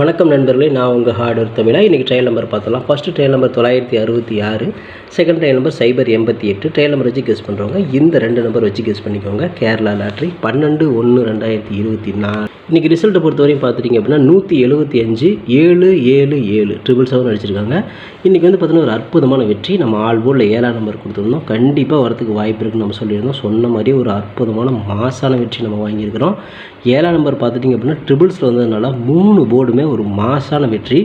வணக்கம் நண்பர்களே நான் உங்கள் ஹார்ட்வேர் தமிழா. இன்றைக்கி ட்ரையல் நம்பர் பார்த்தலாம் ஃபஸ்ட்டு ட்ரையல் நம்பர் தொள்ளாயிரத்தி அறுபத்தி ஆறு. செகண்ட் ட்ரையல் நம்பர் சைபர் எண்பத்தி எட்டு. ட்ரையல் நம்பர் வச்சு கெஸ் பண்ணுறவங்க இந்த ரெண்டு நம்பர் வச்சு கெஸ் பண்ணிக்கோங்க. கேரளா லாட்ரி பன்னெண்டு ஒன்று ரெண்டாயிரத்தி இருபத்தி நாலு. இன்றைக்கி ரிசல்ட்டை பொறுத்தவரையும் பார்த்துட்டிங்க அப்படின்னா நூற்றி எழுபத்தி அஞ்சு ஏழு ஏழு ஏழு ட்ரிபிள் செவன் அடிச்சிருக்காங்க. இன்றைக்கி வந்து பார்த்தீங்கன்னா ஒரு அற்புதமான வெற்றி. நம்ம ஆல் போர்டில் ஏழாம் நம்பர் கொடுத்துருந்தோம். கண்டிப்பாக வரதுக்கு வாய்ப்பு இருக்குன்னு நம்ம சொல்லியிருந்தோம். சொன்ன மாதிரி ஒரு அற்புதமான மாசான வெற்றி நம்ம வாங்கியிருக்கிறோம். ஏழாம் நம்பர் பார்த்துட்டிங்க அப்படின்னா ட்ரிபிள்ஸில் வந்ததுனால மூணு போர்டுமே ஒரு மாசான வெற்றி.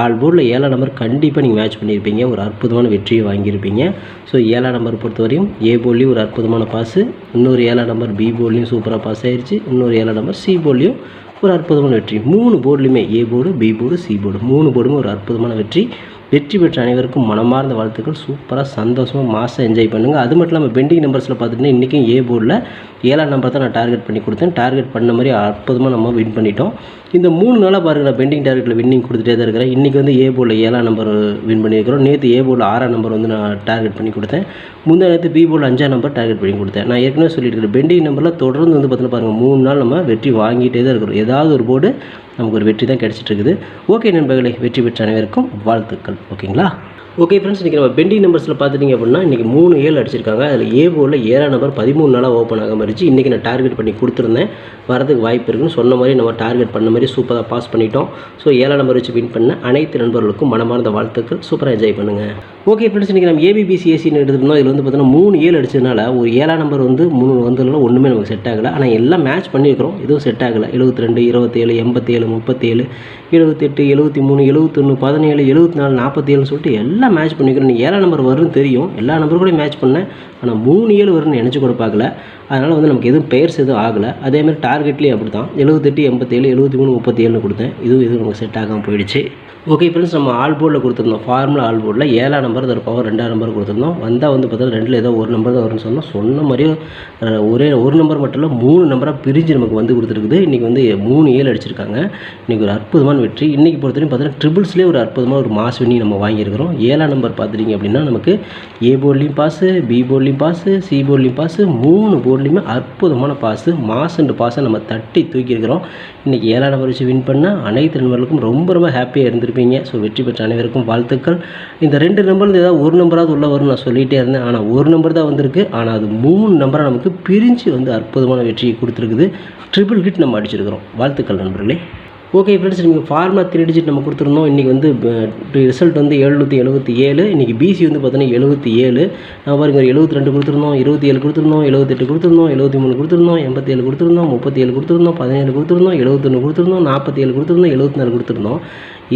ஆல் போர்டில் ஏழாம் நம்பர் கண்டிப்பாக நீங்கள் மேட்ச் பண்ணியிருப்பீங்க. ஒரு அற்புதமான வெற்றியை வாங்கியிருப்பீங்க. ஸோ ஏழாம் நம்பர் பொறுத்தவரையும் ஏ போல்லையும் ஒரு அற்புதமான பாஸு இன்னொரு ஏழாம் நம்பர் பி போல்லையும் சூப்பராக பாஸ் ஆயிடுச்சு இன்னொரு ஏழாம் நம்பர் சி போல்லையும் ஒரு அற்புதமான வெற்றி. மூணு போர்டுலையுமே A board B board C board. மூணு போர்டுமே ஒரு அற்புதமான வெற்றி. வெற்றி பெற்ற அனைவருக்கும் மனமார்ந்த வாழ்த்துக்கள். சூப்பராக சந்தோஷமாக மாதம் என்ஜாய் பண்ணுங்கள் அது மட்டும் இல்லாமல் பெண்டிங் நம்பர்ஸில் பார்த்துட்டிங்கன்னா இன்றைக்கும் ஏ போர்டில் ஏழாம் நம்பர் தான் நான் டார்கெட் பண்ணி கொடுத்தேன். டார்கெட் பண்ண மாதிரி அற்புதமாக நம்ம வின் பண்ணிட்டோம். இந்த மூணு நாளாக பாருங்கள் நான் பெண்டிங் டார்கெட்டில் வின்னிங் கொடுத்துட்டே தான் இருக்கிறேன். இன்றைக்கி வந்து ஏ போர்டில் ஏழாம் நம்பர் வின் பண்ணியிருக்கிறோம். நேற்று ஏ போர்டில் ஆறாம் நம்பர் வந்து நான் டார்கெட் பண்ணி கொடுத்தேன். முந்தா நேற்று பி போர்டில் அஞ்சாம் நம்பர் டார்கெட் பண்ணி கொடுத்தேன். நான் ஏற்கனவே சொல்லியிருக்கிறேன் பெண்டிங் நம்பரில் தொடர்ந்து வந்து பார்த்தீங்கன்னா பாருங்கள் மூணு நாள் நம்ம வெற்றி வாங்கிட்டே தான் இருக்கிறோம். ஏதாவது ஒரு போர்டு நமக்கு ஒரு வெற்றி தான் கிடச்சிட்டு இருக்குது. ஓகே நண்பர்களே வெற்றி பெற்ற அனைவருக்கும் வாழ்த்துக்கள். ஓகேங்களா? ஓகே ஃப்ரெண்ட்ஸ் இன்றைக்கி நம்ம பெண்டிங் நம்பர்ஸில் பார்த்துட்டிங்க அப்படின்னா இன்றைக்கி மூணு ஏழு அடிச்சிருக்காங்க. அதில் ஏ போர்டில் ஏழாம் நம்பர் பதிமூணு நாளாக ஓப்பன் ஆகாம இருந்துச்சு. இன்றைக்கி நான் டார்கெட் பண்ணி கொடுத்துருந்தேன். வரதுக்கு வாய்ப்பு இருக்குன்னு சொன்ன மாதிரி நம்ம டார்கெட் பண்ண மாதிரி சூப்பராக பாஸ் பண்ணிட்டோம். ஸோ ஏழாம் நம்பர் வச்சு வின் பண்ண அனைத்து நண்பர்களுக்கும் மனமார்ந்த வாழ்த்துக்கள். சூப்பராக என்ஜாய் பண்ணுங்கள் ஓகே ஃப்ரெண்ட்ஸ் இன்றைக்கி நம்ம ஏபிபிசி ஏசின்னு எடுத்துருந்தோம் இதில் வந்து பார்த்தீங்கன்னா மூணு ஏழு அடிச்சதுனால ஒரு ஏழாம் நம்பர் வந்து மூணு வந்ததுனால ஒன்றுமே நமக்கு செட் ஆகலை. ஆனால் எல்லாம் மேட்ச் பண்ணியிருக்கிறோம். எதுவும் செட் ஆகலை. எழுபத்தி ரெண்டு இருபத்தேழு எண்பத்தேழு முப்பத்தேழு எழுபத்தெட்டு எழுபத்தி மூணு எழுபத்தொன்று பதினேழு எழுபத்தி நாலு நாற்பத்தேழுன்னு சொல்லிட்டு எல்லாம் மேட்ச் பண்ணிக்கிறேன் நீ ஏழாம் நம்பர் வரும்னு தெரியும். எல்லா நம்பரும் கூட மேட்ச் பண்ணேன். ஆனால் மூணு ஏழு வரும்னு நினச்சி கூட பார்க்கல. அதனால் வந்து நமக்கு எதுவும் பெயர்ஸ் எதுவும் ஆகலை. அதேமாதிரி டார்கெட்லேயும் அப்படி தான் எழுபத்தெட்டு எண்பத்தேழு எழுபத்தி மூணு முப்பத்தேழுன்னு கொடுத்தேன். இதுவும் இதுவும் நமக்கு செட் ஆகாமல் போயிடுச்சு. ஓகே ஃப்ரெண்ட்ஸ் நம்ம ஆல் போர்டில் கொடுத்துருந்தோம். ஃபார்முலா ஆல் போர்டில் ஏழாம் நம்பர் ஒரு பவர் ரெண்டாம் நம்பர் கொடுத்துருந்தோம். வந்தால் வந்து பார்த்தா ரெண்டில் ஏதோ ஒரு நம்பர் தான் வரும்னு சொன்னோம். சொன்ன மாதிரியே ஒரே ஒரு நம்பர் மட்டும் இல்லை மூணு நம்பராக பிரிஞ்சு நமக்கு வந்து கொடுத்துருக்குது. இன்றைக்கி வந்து மூணு ஏழு அடிச்சிருக்காங்க. இன்றைக்கி ஒரு அற்புதமான வெற்றி. இன்றைக்கி பொறுத்தவரைக்கும் பார்த்தீங்கன்னா ட்ரிபிள்ஸ்லேயே ஒரு அற்புதமான ஒரு மாஸ் வின்னி நம்ம வாங்கியிருக்கிறோம். ஏழாம் நம்பர் பார்த்துட்டிங்க அப்படின்னா நமக்கு ஏ போர்ட்லேயும் பாஸு பி போர்ட்லேயும் பாஸு சி போர்ட்லேயும் பாஸு மூணு போர்ட்லேயுமே அற்புதமான பாஸு மாசண்டு பாஸை நம்ம தட்டி தூக்கியிருக்கிறோம். இன்றைக்கி ஏழாம் நம்பர் வச்சு வின் பண்ணால் அனைத்து நண்பர்களுக்கும் ரொம்ப ரொம்ப ஹாப்பியாக இருந்திருப்பீங்க. ஸோ வெற்றி பெற்ற அனைவருக்கும் வாழ்த்துக்கள். இந்த ரெண்டு நம்பர்ல ஏதாவது ஒரு நம்பராவது உள்ளே வரும் நான் சொல்லிகிட்டே இருந்தேன். ஆனால் ஒரு நம்பர் தான் வந்திருக்கு. ஆனால் அது மூணு நம்பராக நமக்கு பிரிஞ்சு வந்து அற்புதமான வெற்றியை கொடுத்துருக்குது. ட்ரிபிள் ஹிட் நம்ம அடிச்சிருக்கிறோம். வாழ்த்துக்கள் நண்பர்களே. ஓகே ஃப்ரெண்ட்ஸ் நீங்கள் ஃபார்முலா த்ரீ டிஜிட் நம்ம கொடுத்துருந்தோம். இன்றைக்கி வந்து ரிசல்ட் வந்து எழுநூற்றி எழுபத்தி ஏழு. இன்றைக்கி பிசி வந்து பார்த்தீங்கன்னா எழுபத்தி ஏழு. நான் பாருங்க எழுபத்தி ரெண்டு கொடுத்துருந்தோம் இருபத்தி ஏழு கொடுத்துருந்தோம் எழுபத்தெட்டு கொடுத்துருந்தோம் எழுபத்தி மூணு கொடுத்துருந்தோம் எண்பத்தி ஏழு கொடுத்துருந்தோம் முப்பத்தி ஏழு கொடுத்துருந்தோம் பதினேழு கொடுத்துருந்தோம் எழுபத்தொன்று கொடுத்துருந்தோம் நாற்பத்தி ஏழு கொடுத்துருந்தோம் எழுபத்தி நாலு கொடுத்துருந்தோம்.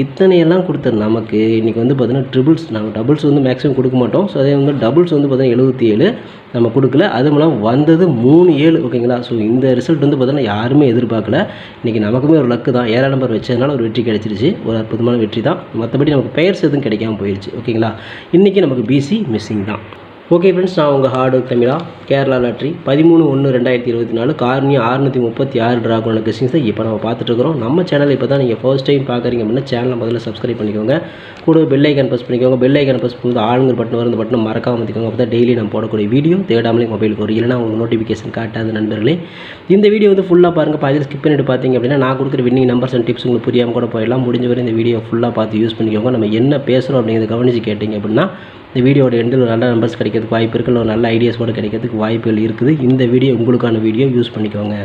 இத்தனையெல்லாம் கொடுத்தது நமக்கு இன்றைக்கி வந்து பார்த்தீங்கன்னா ட்ரிபிள்ஸ் நாங்கள் டபுள்ஸ் வந்து மேக்ஸிமம் கொடுக்க மாட்டோம். ஸோ அதே வந்து டபுள்ஸ் வந்து பார்த்தீங்கன்னா எழுபத்தி ஏழு. நம்ம கொடுக்கல. அதுவும் இல்லாமல் வந்தது மூணு ஏழு ஓகேங்களா ஸோ இந்த ரிசல்ட் வந்து பார்த்தோன்னா யாருமே எதிர்பார்க்கல. இன்றைக்கி நமக்குமே ஒரு லக்கு தான். ஏழாம் நம்பர் வச்சதுனால ஒரு வெற்றி கிடச்சிருச்சு. ஒரு அற்புதமான வெற்றி தான். மற்றபடி நமக்கு பெயர்ஸ் எதுவும் கிடைக்காம போயிடுச்சு ஓகேங்களா இன்றைக்கி நமக்கு பிசி மிஸ்ஸிங் தான். ஓகே ஃப்ரெண்ட்ஸ் நான் உங்கள் hard work Tamizha. Kerala lottery. பதிமூணு ஒன்று ரெண்டாயிரத்தி இருபத்தி நாலு. கார்னி அறுநூற்றி முப்பத்தி ஆறு ட்ராகோன கிஸ்டின்ஸை இப்போ நம்ம பார்த்துட்ருக்குறோம் நம்ம சேனல் இப்போ தான் நீங்கள் ஃபர்ஸ்ட் டைம் பார்க்குறீங்க அப்படின்னா சேனலை முதல்ல சப்ஸ்கிரைப் பண்ணிக்கோங்க. கூட பெல் ஐக்கன் ப்ரெஸ் பண்ணிக்கோங்க. பெல் ஐக்கன் ப்ரெஸ் பண்ணி ஆளுங்கிற பட்டன் வரும் இந்த மறக்காம வந்துக்கோங்க அப்போ தான் டெய்லி நம்ம போடக்கூடிய வீடியோ தேடாமலே மொபைலுக்கு வரும். இல்லைனா உங்களுக்கு நோட்டிஃபிகேஷன் காட்டாது நண்பர்களே. இந்த வீடியோ வந்து ஃபுல்லாக பாருங்கள் பாதி ஸ்கிப் பண்ணிட்டு பார்த்தீங்க அப்படின்னா நான் கொடுக்குற வின்னிங் நம்பர்ஸ் அண்ட் டிப்ஸ் உங்களுக்கு புரியாமல் கூட போயிடலாம். முடிஞ்ச வரை இந்த வீடியோ ஃபுல்லாக பார்த்து யூஸ் பண்ணிக்கோங்க. நம்ம என்ன பேசுகிறோம் அப்படிங்கிறத கவனித்து கேட்டிங்க அப்படின்னா இந்த வீடியோட எண்டில் ஒரு நல்ல நம்பர்ஸ் கிடைக்கிறதுக்கு வாய்ப்பு இருக்குது இல்லை ஒரு நல்ல ஐடியாஸோடு கிடைக்கிறதுக்கு வாய்ப்புகள் இருக்குது. இந்த வீடியோ உங்களுக்கான வீடியோ யூஸ் பண்ணிக்கோங்க.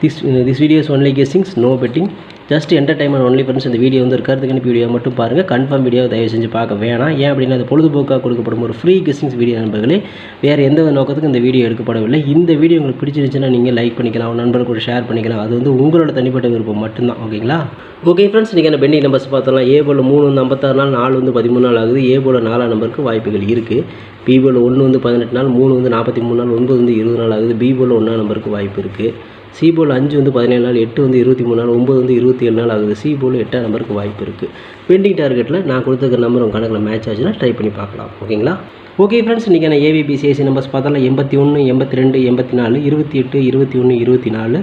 This this videos only guessings no betting just entertainment only friends இந்த வீடியோ வந்து ஒரு அனுப்பி வீடியோ மட்டும் பாருங்கள் கன்ஃபார்ம் வீடியோ தயவு செஞ்சு பார்க்க வேணாம். ஏன் அப்படின்னா அது பொழுதுபோக்காக கொடுக்கப்படும் ஒரு ஃப்ரீ கெஸ்ஸிங்ஸ் வீடியோ நண்பர்களே. வேறு எந்த நோக்கத்துக்கு நோக்கத்துக்கும் இந்த வீடியோ எடுக்கப்படவில்லை. இந்த வீடியோ உங்களுக்கு பிடிச்சிருந்துச்சுன்னா நீங்கள் லைக் பண்ணிக்கலாம். உங்கள் நண்பர்கள் கூட ஷேர் பண்ணிக்கலாம். அது வந்து உங்களோட தனிப்பட்ட விருப்பம் மட்டும்தான். ஓகேங்களா ஓகே ஃப்ரெண்ட்ஸ் நீங்கள் என்ன பெண்டிங் நம்பர்ஸ் பார்த்தலாம் ஏ போல் மூணு வந்து ஐம்பத்தாறு நாள் நாலு வந்து பதிமூணு நாள் ஆகுது. ஏ போல் நாலாம் நம்பருக்கு வாய்ப்புகள் இருக்குது பி போல் ஒன்று வந்து பதினெட்டு நாள் மூணு வந்து நாற்பத்தி மூணு நாள் ஒன்பது வந்து இருபது நாள் ஆகுது. பி போல் ஒன்றாம் நம்பருக்கு வாய்ப்பு இருக்குது சி போல் அஞ்சு வந்து பதினேழு நாள் எட்டு வந்து இருபத்தி மூணு நாள் ஒம்பது வந்து இருபத்தி ஏழு நாள் ஆகுது. சி போல் எட்டாம் நம்பருக்கு வாய்ப்பு இருக்குது பெண்டிங் டார்கெட்டில் நான் கொடுத்துருக்க நம்பர் உங்கள் கணக்கில் மேட்ச் ஆச்சுன்னா ட்ரை பண்ணி பார்க்கலாம். ஓகேங்களா ஓகே ஃப்ரெண்ட்ஸ் இன்றைக்கி நான் ஏவிபிசிஎஸ்சி நம்பர்ஸ் பார்த்தாலும் எண்பத்தி ஒன்று எண்பத்தி ரெண்டு எண்பத்தி நாலு இருபத்தி எட்டு இருபத்தி ஒன்று இருபத்தி நாலு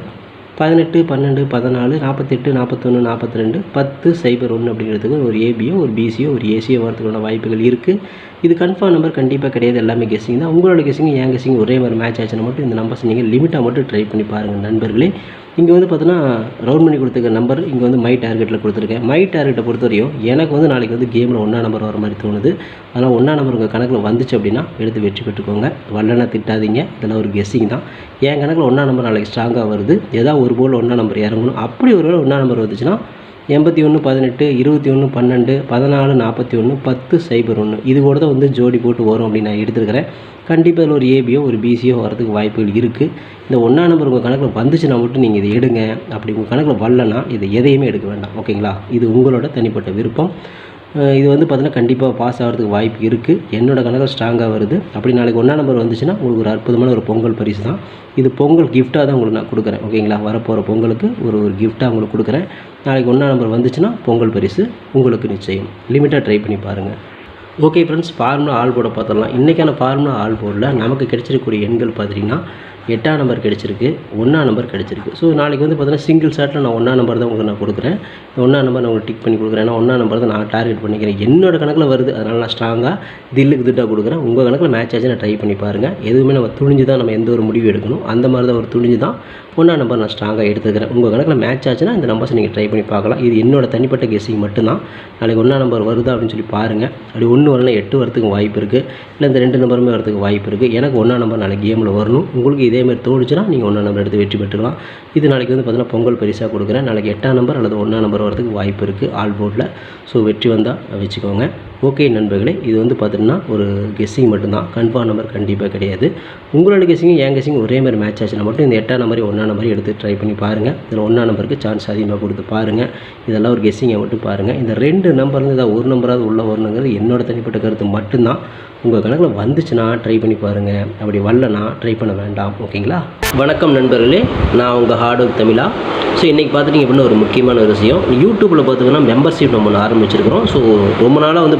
பதினெட்டு பன்னெண்டு பதினாலு நாற்பத்தெட்டு நாற்பத்தொன்று நாற்பத்தி ரெண்டு பத்து சைபர் ஒன்று அப்படிங்கிறதுக்கு ஒரு ஏபியோ ஒரு பிசியோ ஒரு ஏசியோ வரதுக்கான வாய்ப்புகள் இருக்குது இது கன்ஃபார்ம் நம்பர் கண்டிப்பாக கிடையாது. எல்லாமே கெஸிங் தான். உங்களோட கெஸ்ஸிங் என் கெஸிங் ஒரே மாதிரி மேட்ச் ஆச்சுன்னா மட்டும் இந்த நம்பர்ஸ் நீங்கள் லிமிட்டாக மட்டும் ட்ரை பண்ணி பாருங்கள் நண்பர்களே. இங்கே வந்து பார்த்தீங்கன்னா ரவுண்ட் பண்ணி கொடுத்துருக்க நம்பர் இங்கே வந்து மை டார்கெட்டில் கொடுத்துருக்கேன். மை டார்கெட்டை பொறுத்தவரையும் எனக்கு வந்து நாளைக்கு வந்து கேமில் ஒன்றா நம்பர் வர மாதிரி தோணுது. அதனால் ஒன்றா நம்பர் உங்கள் கணக்கில் வந்துச்சு அப்படின்னா எடுத்து வெற்றி பெற்றுக்கோங்க. வல்லனை திட்டாதீங்க. இதெல்லாம் ஒரு கெஸ்ஸிங் தான். என் கணக்கில் ஒன்றா நம்பர் நாளைக்கு ஸ்ட்ராங்காக வருது. ஏதாவது ஒரு போல் ஒன்றா நம்பர் இறங்கணும். அப்படி ஒரு வேளை ஒன்றா நம்பர் வந்துச்சுன்னா எண்பத்தி ஒன்று பதினெட்டு இருபத்தி ஒன்று பன்னெண்டு பதினாலு நாற்பத்தி ஒன்று பத்து சைபர் ஒன்று இது கூட தான் வந்து ஜோடி போட்டு வரும் அப்படின்னு நான் எடுத்துருக்கிறேன். கண்டிப்பாக இதில் ஒரு ஏபியோ ஒரு பிசியோ வரதுக்கு வாய்ப்புகள் இருக்குது இந்த ஒன்றா நம்பர் உங்கள் கணக்கில் வந்துச்சுன்னா மட்டும் நீங்கள் இதை எடுங்க. அப்படி உங்கள் கணக்கில் வரலன்னா இதை எதையுமே எடுக்க வேண்டாம். ஓகேங்களா? இது உங்களோட தனிப்பட்ட விருப்பம். இது வந்து பார்த்தீங்கன்னா கண்டிப்பாக பாஸ் ஆகிறதுக்கு வாய்ப்பு இருக்குது என்னோடய கணக்கில் ஸ்ட்ராங்காக வருது. அப்படி நாளைக்கு ஒன்றா நம்பர் வந்துச்சுன்னா உங்களுக்கு ஒரு அற்புதமான ஒரு பொங்கல் பரிசு தான். இது பொங்கல் கிஃப்ட்டாக தான் உங்களுக்கு நான் கொடுக்குறேன். ஓகேங்களா வரப்போகிற பொங்கலுக்கு ஒரு ஒரு கிஃப்ட்டாக உங்களுக்கு கொடுக்குறேன். நாளைக்கு ஒன்றா நம்பர் வந்துச்சுன்னா பொங்கல் பரிசு உங்களுக்கு நிச்சயம். லிமிட்டாக ட்ரை பண்ணி பாருங்கள் ஓகே ஃப்ரெண்ட்ஸ் ஃபார்முலா ஆல் போர்டை பார்த்துடலாம். இன்றைக்கான ஃபார்முலா ஆல் போர்டில் நமக்கு கிடைச்சிருக்கக்கூடிய எண்கள் பார்த்தீங்கன்னா எட்டாம் நம்பர் கிடச்சிருக்கு ஒன்றா நம்பர் கிடச்சிருக்கு. ஸோ நாளைக்கு வந்து பார்த்தீங்கன்னா சிங்கிள் ஷாட்டில் நான் ஒன்றா நம்பர் தான் உங்களுக்கு நான் கொடுக்குறேன். ஒன்றா நம்பர் நான் உங்களுக்கு டிக் பண்ணி கொடுக்குறேன். ஏன்னா ஒன்றா நம்பர் தான் நான் டார்கெட் பண்ணிக்கிறேன். என்னோட கணக்கில் வருது. அதனால் நான் ஸ்ட்ராங்காக தில்லுக்கு திட்டாக கொடுக்குறேன். உங்கள் கணக்கில் மேட்ச் ஆச்சு நான் ட்ரை பண்ணி பாருங்கள் எதுவுமே நம்ம துணிஞ்சு தான் நம்ம எந்த ஒரு முடிவு எடுக்கணும். அந்த மாதிரி தான் ஒரு துணிஞ்சு தான் ஒன்றா நம்பர் நான் ஸ்ட்ராங்காக எடுத்துக்கிறேன். உங்கள் கணக்கில் மேட்ச் ஆச்சுன்னா இந்த நம்பர்ஸ் நீங்கள் ட்ரை பண்ணி பார்க்கலாம். இது என்னோட தனிப்பட்ட கெஸ்ஸிங் மட்டும்தான். நாளைக்கு ஒன்றா நம்பர் வருதா அப்படின்னு சொல்லி பாருங்கள் அப்படி ஒன்று வரலாம் எட்டு வரதுக்கு வாய்ப்பு இருக்குது இல்லை இந்த ரெண்டு நம்பருமே வரதுக்கு வாய்ப்பு இருக்குது எனக்கு ஒன்றா நம்பர் நாளைக்கு கேமில் வரணும். உங்களுக்கு இதே இதேமாதிரி தோணுச்சுன்னா நீங்கள் ஒன்றா நம்பர் எடுத்து வெற்றி பெற்றுக்கலாம். இது நாளைக்கு வந்து பார்த்தீங்கன்னா பொங்கல் பரிசாக கொடுக்குறேன். நாளைக்கு எட்டாம் நம்பர் அல்லது ஒன்றா நம்பர் வரதுக்கு வாய்ப்பு இருக்குது ஆல் போர்டில் ஸோ வெற்றி வந்தால் வச்சுக்கோங்க. ஓகே நண்பர்களே இது வந்து பார்த்தீங்கன்னா ஒரு கெஸ்ஸிங் மட்டும்தான். கன்ஃபார்ம் நம்பர் கண்டிப்பாக கிடையாது. உங்களோட கெஸ்ஸிங்கும் என் கெஸ்ஸிங் ஒரே மாதிரி மேட்ச் ஆச்சுன்னா மட்டும் இந்த எட்டாம் நம்பர் ஒன்றா நம்பர் எடுத்து ட்ரை பண்ணி பாருங்கள் இதில் ஒன்றா நம்பருக்கு சான்ஸ் அதிகமாக கொடுத்து பாருங்கள் இதெல்லாம் ஒரு கெஸ்ஸிங்கை மட்டும் பாருங்கள் இந்த ரெண்டு நம்பர்லேருந்து ஏதாவது ஒரு நம்பராவது உள்ள வரணுங்கிறது என்னோட தனிப்பட்ட கருத்து மட்டும்தான். உங்கள் கணக்கில் வந்துச்சுன்னா ட்ரை பண்ணி பாருங்கள் அப்படி வரலனா ட்ரை பண்ண வேண்டாம். ஓகேங்களா? வணக்கம் நண்பர்களே நான் உங்கள் ஹார்ட் ஒர்க் தமிழா. ஸோ இன்றைக்கி பார்த்துட்டிங்க அப்படின்னா ஒரு முக்கியமான ஒரு விஷயம். யூடியூப்பில் பார்த்தீங்கன்னா மெம்பர்ஷிப் நம்ம ஒன்று ஆரம்பிச்சிருக்கிறோம். ஸோ ரொம்ப நாளாக வந்து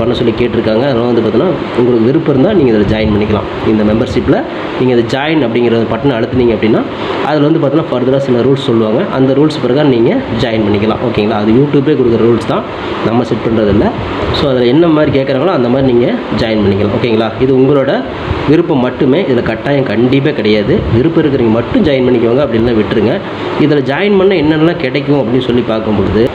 பண்ண சொல்லி கேட்டிருக்காங்க. அதனால் வந்து பார்த்தீங்கன்னா உங்களுக்கு விருப்பம் இருந்தால் நீங்கள் இதில் ஜாயின் பண்ணிக்கலாம். இந்த மெம்பர்ஷிப்பில் நீங்கள் இதை ஜாயின் அப்படிங்கிற பட்டனை அழுத்துனீங்க அப்படின்னா அதில் வந்து பார்த்தீங்கன்னா ஃபர்தராக சில ரூல்ஸ் சொல்லுவாங்க. அந்த ரூல்ஸ் பிரகாரம் நீங்கள் ஜாயின் பண்ணிக்கலாம். ஓகேங்களா அது யூடியூப்பே கொடுக்குற ரூல்ஸ் தான். நம்ம செட் பண்ணுறதில்ல ஸோ அதில் என்ன மாதிரி கேட்குறாங்களோ அந்த மாதிரி நீங்கள் ஜாயின் பண்ணிக்கலாம். ஓகேங்களா இது உங்களோட விருப்பம் மட்டுமே. இதில் கட்டாயம் கண்டிப்பாக கிடையாது. விருப்பம் இருக்கிறவங்க மட்டும் ஜாயின் பண்ணிக்கோங்க அப்படின்லாம் விட்டுருங்க. இதில் ஜாயின் பண்ணால் என்னென்னலாம் கிடைக்கும் அப்படின்னு சொல்லி பார்க்கும்பொழுது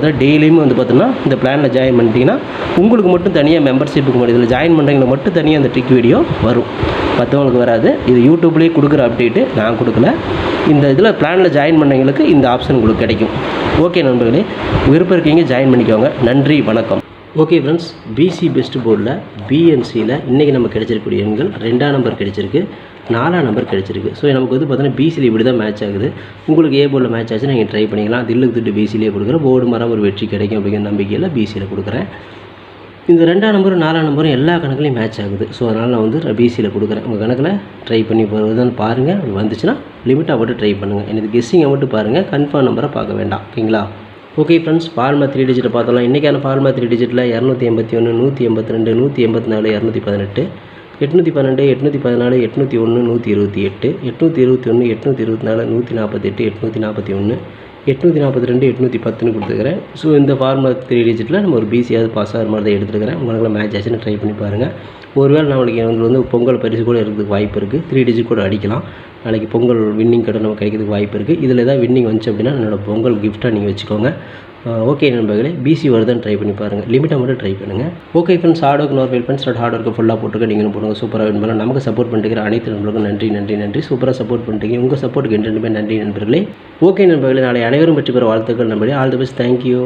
பார்த்தா டெய்லியும் வந்து பார்த்தோன்னா இந்த பிளானில் ஜாயின் பண்ணிட்டீங்கன்னா உங்களுக்கு மட்டும் தனியாக மெம்பர்ஷிப்புக்கு மட்டும் இதில் ஜாயின் பண்ணுறவங்களுக்கு மட்டும் தனியாக அந்த ட்ரிக் வீடியோ வரும். மற்றவங்களுக்கு வராது. இது யூடியூப்லேயே கொடுக்குற அப்டேட்டு நான் கொடுக்கல. இந்த இதில் பிளானில் ஜாயின் பண்ணவங்களுக்கு இந்த ஆப்ஷன் உங்களுக்கு கிடைக்கும். ஓகே நண்பர்களே விருப்பம் இருக்கீங்க ஜாயின் பண்ணிக்கோங்க. நன்றி வணக்கம். ஓகே ஃப்ரெண்ட்ஸ் பிசி பெஸ்ட் போர்டில் பிஎன்சியில் இன்றைக்கி நம்ம கிடைச்சிருக்கக்கூடிய எண்கள் ரெண்டாம் நம்பர் கிடைச்சிருக்கு. நாலாம் நம்பர் கிடச்சிருக்கு. ஸோ நமக்கு வந்து பார்த்தீங்கன்னா பிசியில் இப்படி தான் மேட்ச் ஆகுது. உங்களுக்கு ஏ போர்டில் மேட்ச் ஆச்சுன்னா நீங்கள் ட்ரை பண்ணிக்கலாம். தில்லுக்கு திட்டு பிசிலேயே கொடுக்குறேன். போர்டு மரம் ஒரு வெற்றி கிடைக்கும் அப்படிங்கிற நம்பிக்கையில் பிசியில் கொடுக்குறேன். இந்த ரெண்டாம் நம்பரும் நாலாம் நம்பரும் எல்லா கணக்குலையும் மேட்ச் ஆகுது. ஸோ அதனால் நான் வந்து பிசியில் கொடுக்குறேன். உங்கள் கணக்கில் ட்ரை பண்ணி போகிறதுன்னு பாருங்கள் அப்படி வந்துச்சுன்னா லிமிட்டாக மட்டும் ட்ரை பண்ணுங்கள் எனக்கு கெஸ்ஸிங்கை மட்டும் பாருங்கள் கன்ஃபார்ம் நம்பரை பார்க்க வேண்டாம். ஓகேங்களா? ஓகே ஃப்ரெண்ட்ஸ் ஃபார்மா த்ரீ டிஜிட்டை பார்த்தலாம் இன்றைக்கான ஃபார்மா த்ரீ டிஜிட்டில் இரநூத்தி எண்பத்தி ஒன்று நூற்றி எண்பத்தி ரெண்டு நூற்றி எண்பத்தி நாலு இரநூத்தி பதினெட்டு. எட்நூற்றி பன்னெண்டு எட்நூற்றி பதினாலு எட்நூற்றி ஒன்று நூற்றி இருபத்தி எட்டு எட்நூற்றி இருபத்தி ஒன்று எட்நூற்றி இருபத்தி நாலு நூற்றி நாற்பத்தெட்டு எட்நூற்றி நாற்பத்தி ஒன்று எட்நூற்றி நாற்பத்தி ரெண்டு எட்நூற்றி பத்துன்னு கொடுத்துருக்கிறேன். ஸோ இந்த ஃபார்முலா த்ரீ டிஜிட்டில் நம்ம ஒரு பிசியாவது பாஸ் ஆகிற மாதிரி தான் எடுத்துருக்கிறேன். உங்களுக்குலாம் மேட்ச் ஆச்சுன்னு ட்ரை பண்ணி பாருங்கள் ஒருவேளை நம்மளுக்கு எங்களுக்கு வந்து பொங்கல் பரிசு கூட இருக்கிறதுக்கு வாய்ப்பு இருக்குது த்ரீ டிஜிட் கூட அடிக்கலாம். நாளைக்கு பொங்கல் வின்னிங் கடை நம்ம கிடைக்கிறதுக்கு வாய்ப்பு இருக்குது இதில் ஏதாவது வின்னிங் வந்துச்சு அப்படின்னா என்னோடய பொங்கல் கிஃப்ட்டாக நீங்கள் வச்சுக்கோங்க. ஓகே நண்பர்களே பிசி வருதான்னு ட்ரை பண்ணி பாருங்கள் லிமிட்டாக மட்டும் ட்ரை பண்ணுங்கள் ஓகே ஃப்ரெண்ட்ஸ் ஹார்ட் ஒர்க் நோர் ஃப்ரெண்ட்ஸ் ஹார்ட் ஒர்க்கு ஃபுல்லாக போட்டுருக்க நீங்களும் போடுங்க. சூப்பராக வின் பண்ணலாம். நமக்கு சப்போர்ட் பண்ணிட்டு அனைத்து நண்பர்களுக்கும் நன்றி நன்றி நன்றி. சூப்பராக சப்போர்ட் பண்ணிட்டீங்க உங்கள் சப்போர்ட்டுக்கு என்றுமே நன்றி நண்பர்களே. ஓகே நண்பர்களே நாளை அனைவரும் பற்றி பெற வாழ்த்துக்கள் நண்பர்களே. All the best thank you